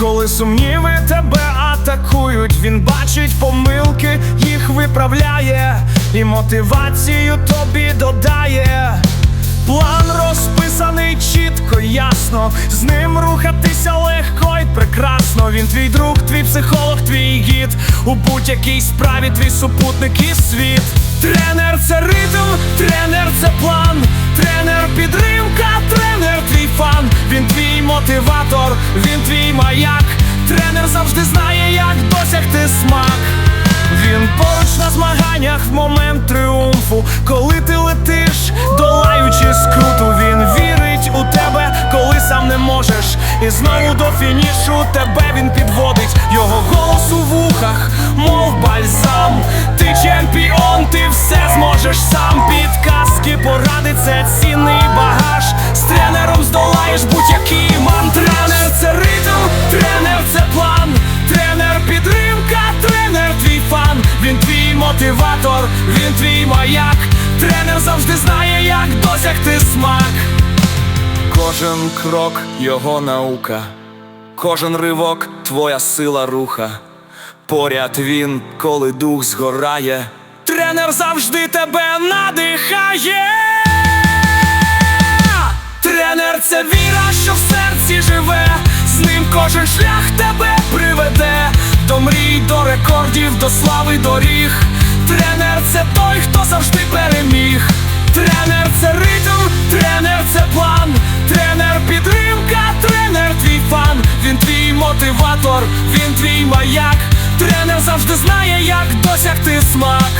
Коли сумніви тебе атакують, він бачить помилки, їх виправляє, і мотивацію тобі додає. План розписаний чітко, ясно, з ним рухатися легко й прекрасно. Він твій друг, твій психолог, твій гід. У будь-якій справі твій супутник і світ. Тренер це ритм, тренер це план, тренер підтримка, тренер твій фан. Він твій мотиватор, маяк. Тренер завжди знає, як досягти смак. Він поруч на змаганнях в момент тріумфу, коли ти летиш, долаючи скруту, він вірить у тебе, коли сам не можеш. І знову до фінішу тебе він підводить. Його голос у вухах, мов бальзам. Ти чемпіон, ти все зможеш сам. Мотиватор, він твій маяк. Тренер завжди знає, як досягти смак. Кожен крок його наука, кожен ривок твоя сила руха. Поряд він, коли дух згорає. Тренер завжди тебе надихає. Тренер це віра, що в серці живе, з ним кожен шлях тебе приведе, до мрій, до рекордів, до слави доріг. Тренер це той, хто завжди переміг. Тренер це ритм, тренер це план, тренер підтримка, тренер твій фан, він твій мотиватор, він твій маяк. Тренер завжди знає, як досягти смак.